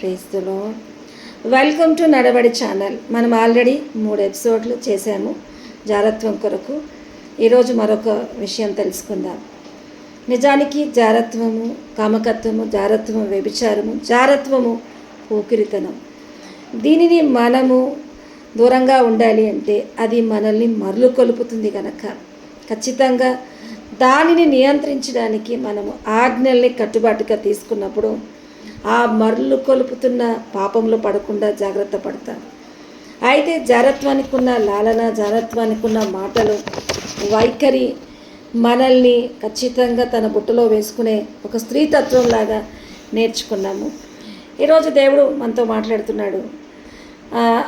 ప్రేస్తులో welcome to నడబడి channel మనం already మూడు ఎపిసోడ్లు చేశాము. జారత్వం కొరకు. ఈరోజు మరొక విషయం తెలుసుకుందాం. నిజానికి జారత్వము కామకత్వము జారత్వము వ్యభిచారము జారత్వము పోకిరితనం దీనిని మనము దూరంగా ఉండాలి అంటే అది మనల్ని మరలు కొలుపుతుంది కనుక ఖచ్చితంగా దానిని నియంత్రించడానికి మనము ఆజ్ఞల్ని కట్టుబాటుగా తీసుకున్నప్పుడు ఆ మరులు కొలుపుతున్న పాపంలో పడకుండా జాగ్రత్త పడతారు అయితే జారత్వానికి ఉన్న లాలన జారత్వానికి ఉన్న మాటలు వైఖరి మనల్ని ఖచ్చితంగా తన బుట్టలో వేసుకునే ఒక స్త్రీతత్వంలాగా నేర్చుకున్నాము. ఈరోజు దేవుడు మనతో మాట్లాడుతున్నాడు.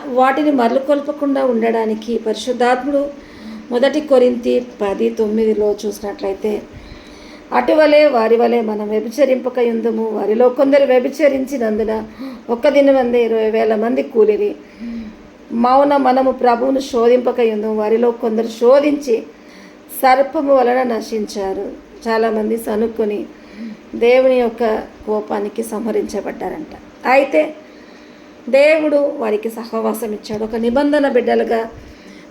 వాటిని మరలు కొల్పకుండా ఉండడానికి పరిశుద్ధాత్ముడు మొదటి కొరింతి పది తొమ్మిదిలో చూసినట్లయితే అటువలే వారి వలె మనం వ్యభిచరింపక యుందుము వారిలో కొందరు వ్యభిచరించినందున ఒక్క దినమందే ఇరవై వేల మంది కూలిరి. మౌన మనము ప్రభువును శోధింపక యుందుము వారిలో కొందరు శోధించి సర్పము వలన నశించారు. చాలామంది సనుక్కొని దేవుని యొక్క కోపానికి సంహరించబడ్డారంట. అయితే దేవుడు వారికి సహవాసం ఇచ్చాడు. ఒక నిబంధన బిడ్డలుగా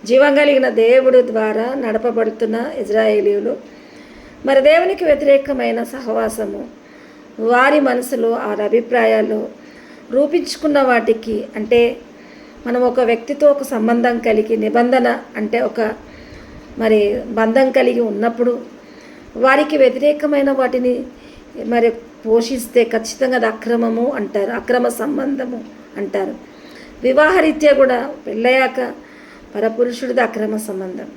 జీవం కలిగిన దేవుడు ద్వారా నడపబడుతున్న ఇజ్రాయేలీలు మరి దేవునికి వ్యతిరేకమైన సహవాసము వారి మనసులో వారి అభిప్రాయాలు రూపించుకున్న వాటికి అంటే మనం ఒక వ్యక్తితో ఒక సంబంధం కలిగి నిబంధన అంటే ఒక మరి బంధం కలిగి ఉన్నప్పుడు వారికి వ్యతిరేకమైన వాటిని మరి పోషిస్తే ఖచ్చితంగా అది అక్రమము అంటారు అక్రమ సంబంధము అంటారు. వివాహరీత్యా కూడా పెళ్ళయ్యాక పరపురుషుడిది అక్రమ సంబంధం.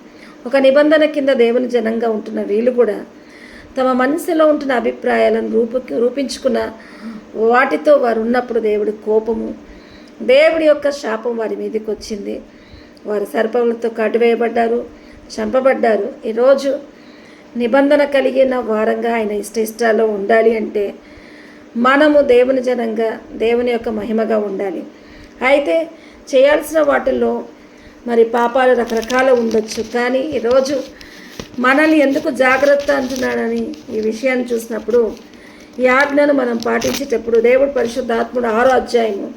ఒక నిబంధన కింద దేవుని జనంగా ఉంటున్న వీళ్ళు కూడా తమ మనసులో ఉంటున్న అభిప్రాయాలను రూపు రూపించుకున్న వాటితో వారు ఉన్నప్పుడు దేవుడి కోపము దేవుడి యొక్క శాపం వారి మీదకి వచ్చింది. వారు సర్పములతో కటువేయబడ్డారు చంపబడ్డారు. ఈరోజు నిబంధన కలిగిన వారంగా ఆయన ఇష్ట ఇష్టాల్లో ఉండాలి అంటే మనము దేవుని జనంగా దేవుని యొక్క మహిమగా ఉండాలి. అయితే చేయాల్సిన వాటిల్లో మరి పాపాలు రకరకాల ఉండొచ్చు. కానీ ఈరోజు మనల్ని ఎందుకు జాగ్రత్త అంటున్నాడని ఈ విషయాన్ని చూసినప్పుడు ఈ ఆజ్ఞను మనం పాటించేటప్పుడు దేవుడు పరిశుద్ధాత్ముడు ఆరో అధ్యాయము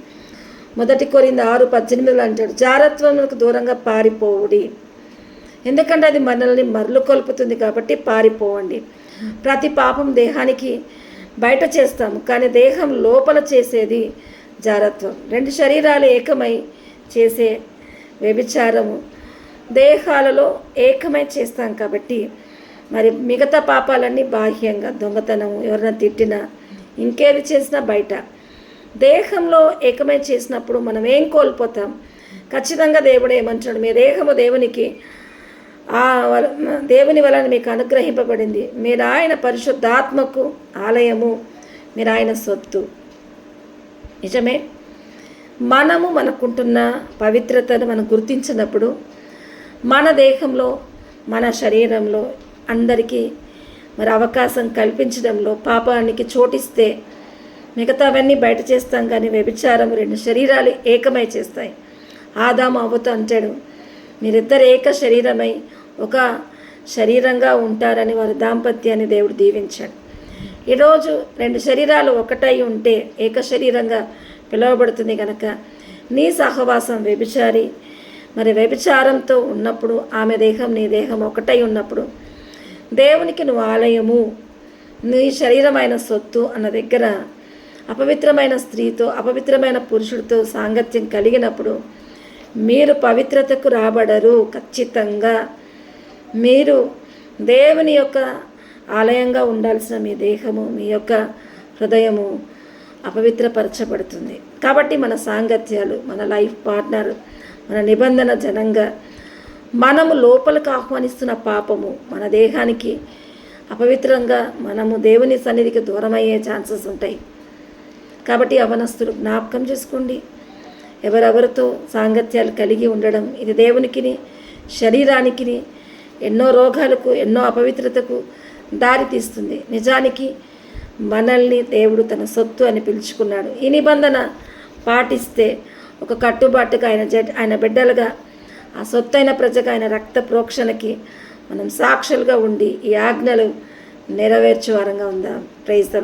మొదటి కోరింది ఆరు పద్దెనిమిదిలో అంటాడు జారత్వములకు దూరంగా పారిపోవుడి. ఎందుకంటే అది మనల్ని మరలు కొలుపుతుంది కాబట్టి పారిపోవండి. ప్రతి పాపం దేహానికి బయట చేస్తాము కానీ దేహం లోపల చేసేది జారత్వం. రెండు శరీరాలు ఏకమై చేసే వ్యభిచారము. దేహాలలో ఏకమై చేస్తాం కాబట్టి మరి మిగతా పాపాలన్నీ బాహ్యంగా దొంగతనము ఎవరైనా తిట్టినా ఇంకేది చేసినా బయట. దేహంలో ఏకమై చేసినప్పుడు మనం ఏం కోల్పోతాం? ఖచ్చితంగా దేవుడు ఏమంటున్నాడు మీ దేహము దేవునికి ఆ దేవుని వలన మీకు అనుగ్రహింపబడింది. మీరు ఆయన పరిశుద్ధాత్మకు ఆలయము మీరు ఆయన సొత్తు. నిజమే? మనము మనకుంటున్న పవిత్రతను మనం గుర్తించినప్పుడు మన దేహంలో మన శరీరంలో అందరికీ మరి అవకాశం కల్పించడంలో పాపానికి చోటిస్తే మిగతావన్నీ బయట చేస్తాం కానీ వ్యభిచారం రెండు శరీరాలు ఏకమై చేస్తాయి. ఆదాము అవ్వతో అంటాడు మీరిద్దరు ఏక శరీరమై ఒక శరీరంగా ఉంటారని వారి దాంపత్యాన్ని దేవుడు దీవించాడు. ఈరోజు రెండు శరీరాలు ఒకటై ఉంటే ఏక శరీరంగా పిలువబడుతుంది కనుక నీ సహవాసం వ్యభిచారి. మరి వ్యభిచారంతో ఉన్నప్పుడు ఆమె దేహం నీ దేహం ఒకటై ఉన్నప్పుడు దేవునికి నువ్వు ఆలయము. నీ శరీరమైన సొత్తు అన్న దగ్గర అపవిత్రమైన స్త్రీతో అపవిత్రమైన పురుషుడితో సాంగత్యం కలిగినప్పుడు మీరు పవిత్రతకు రాబడరు ఖచ్చితంగా. మీరు దేవుని యొక్క ఆలయంగా ఉండాల్సిన మీ దేహము మీ యొక్క హృదయము అపవిత్రపరచబడుతుంది. కాబట్టి మన సాంగత్యాలు మన లైఫ్ పార్ట్నర్ మన నిబంధన జనంగా మనము లోపలికి ఆహ్వానిస్తున్న పాపము మన దేహానికి అపవిత్రంగా మనము దేవుని సన్నిధికి దూరమయ్యే ఛాన్సెస్ ఉంటాయి. కాబట్టి అవనస్తులు జ్ఞాపకం చేసుకోండి. ఎవరెవరితో సాంగత్యాలు కలిగి ఉండడం ఇది దేవునికిని శరీరానికిని ఎన్నో రోగాలకు ఎన్నో అపవిత్రతకు దారితీస్తుంది. నిజానికి మనల్ని దేవుడు తన సొత్తు అని పిలుచుకున్నాడు. ఈ నిబంధన పాటిస్తే ఒక కట్టుబాటుగా ఆయన జడ్ ఆయన బిడ్డలుగా ఆ సొత్తైన ప్రజగా ఆయన రక్త ప్రోక్షణకి మనం సాక్షులుగా ఉండి ఈ ఆజ్ఞలు నెరవేర్చే వారంగా ఉందాం. Praise the